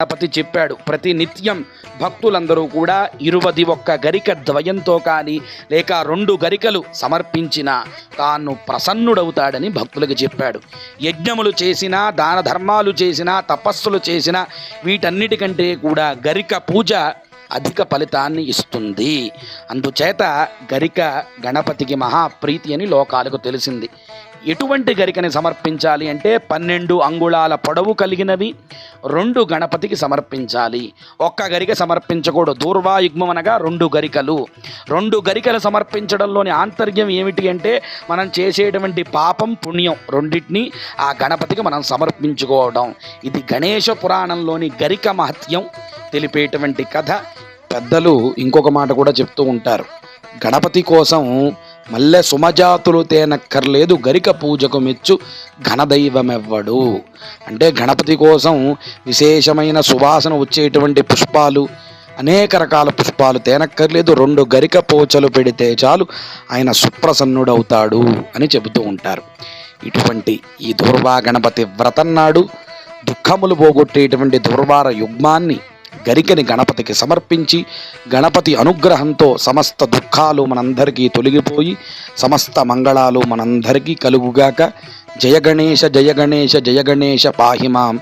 గణపతి చెప్పాడు. ప్రతి నిత్యం భక్తులందరూ కూడా ఇరువది ఒక్క గరిక ద్వయంతో కానీ లేక రెండు గరికలు సమర్పించిన తాను ప్రసన్నుడవుతాడని భక్తులకు చెప్పాడు. యజ్ఞములు చేసినా దాన ధర్మాలు చేసినా తపస్సులు చేసినా వీటన్నిటికంటే కూడా గరిక పూజ అధిక ఫలితాన్ని ఇస్తుంది. అందుచేత గరిక గణపతికి మహాప్రీతి అని లోకాలకు తెలిసింది. ఎటువంటి గరికని సమర్పించాలి అంటే పన్నెండు అంగుళాల పొడవు కలిగినవి రెండు గణపతికి సమర్పించాలి. ఒక్క గరిక సమర్పించకూడదు. దూర్వాయుగ్మం అనగా రెండు గరికలు. రెండు గరికలు సమర్పించడంలోని ఆంతర్యం ఏమిటి అంటే మనం చేసేటువంటి పాపం పుణ్యం రెండింటినీ ఆ గణపతికి మనం సమర్పించుకోవడం. ఇది గణేష పురాణంలోని గరిక మహత్యం తెలిపేటువంటి కథ. పెద్దలు ఇంకొక మాట కూడా చెప్తూ ఉంటారు. గణపతి కోసం మల్లె సుమజాతులు తేనక్కర్లేదు గరిక పూజకు మెచ్చు ఘనదైవమెవ్వడు. అంటే గణపతి కోసం విశేషమైన సువాసన వచ్చేటువంటి పుష్పాలు అనేక రకాల పుష్పాలు తేనక్కర్లేదు రెండు గరిక పోచలు పెడితే చాలు ఆయన సుప్రసన్నుడవుతాడు అని చెబుతూ ఉంటారు. ఇటువంటి ఈ దుర్వా గణపతి వ్రతన్నాడు దుఃఖములు పోగొట్టేటువంటి దుర్వార యుగ్మాన్ని గరికని గణపతికి సమర్పించి గణపతి అనుగ్రహంతో సమస్త దుఃఖాలు మనందరికీ తొలగిపోయి సమస్త మంగళాలు మనందరికీ కలుగుగాక. జయ గణేశ జయ గణేశ జయ గణేశ పాహిమాం.